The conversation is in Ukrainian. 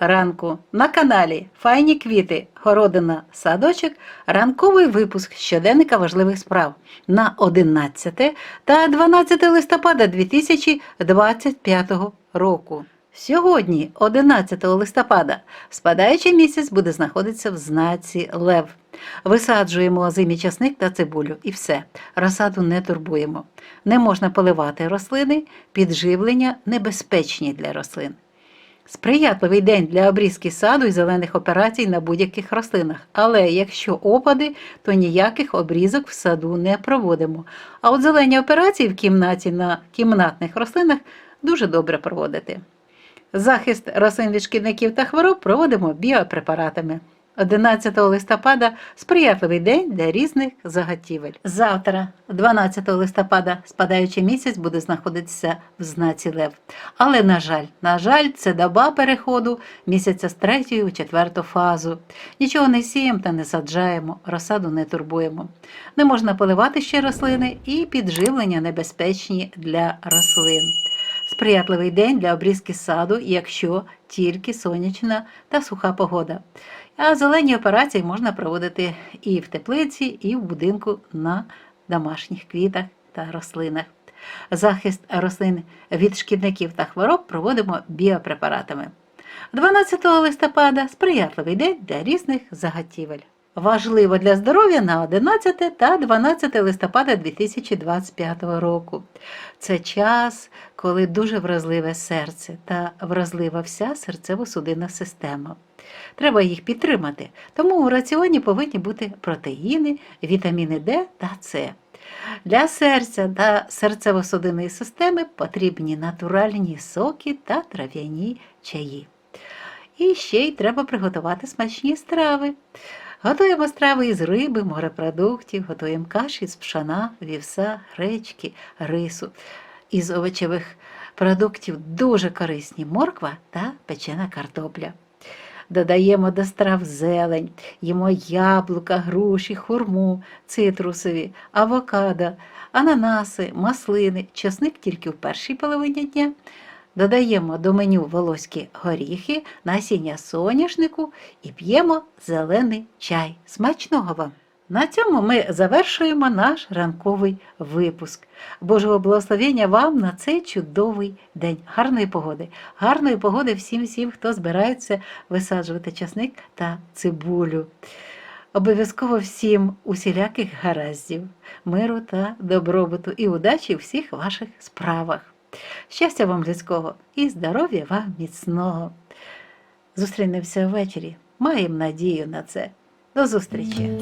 ранку на каналі Файні квіти, городина, садочок, ранковий випуск щоденника важливих справ на 11 та 12 листопада 2025 року. Сьогодні, 11 листопада, спадаючий місяць буде знаходитися в знаці Лев. Висаджуємо озимі часник та цибулю і все. Розсаду не турбуємо. Не можна поливати рослини, підживлення небезпечні для рослин. Сприятливий день для обрізки саду і зелених операцій на будь-яких рослинах. Але якщо опади, то ніяких обрізок в саду не проводимо. А от зелені операції в кімнаті на кімнатних рослинах дуже добре проводити. Захист рослин від шкідників та хвороб проводимо біопрепаратами. 11 листопада сприятливий день для різних заготівель. Завтра, 12 листопада, спадаючий місяць буде знаходитися в знаці Лев. Але, на жаль, на жаль, це доба переходу місяця з третьої у четверту фазу. Нічого не сіємо та не саджаємо, розсаду не турбуємо. Не можна поливати ще рослини і підживлення небезпечні для рослин. Сприятливий день для обрізки саду, якщо тільки сонячна та суха погода. А зелені операції можна проводити і в теплиці, і в будинку на домашніх квітах та рослинах. Захист рослин від шкідників та хвороб проводимо біопрепаратами. 12 листопада сприятливий день для різних заготівель. Важливо для здоров'я на 11 та 12 листопада 2025 року. Це час, коли дуже вразливе серце та вразлива вся серцево-судинна система. Треба їх підтримати, тому у раціоні повинні бути протеїни, вітаміни Д та С. Для серця та серцево-судинної системи потрібні натуральні соки та трав'яні чаї. І ще й треба приготувати смачні страви. Готуємо страви із риби, морепродуктів, готуємо каші з пшана, вівса, гречки, рису. Із овочевих продуктів дуже корисні морква та печена картопля. Додаємо до страв зелень, їмо яблука, груші, хурму, цитрусові, авокадо, ананаси, маслини, часник тільки в першій половині дня. Додаємо до меню волоські горіхи, насіння соняшнику і п'ємо зелений чай. Смачного вам! На цьому ми завершуємо наш ранковий випуск. Божого благословення вам на цей чудовий день. Гарної погоди, гарної погоди всім всім, хто збирається висаджувати часник та цибулю. Обов'язково всім усіляких гараздів, миру та добробуту і удачі в всіх ваших справах. Щастя вам людського і здоров'я вам міцного. Зустрінемося ввечері. Маємо надію на це. До зустрічі!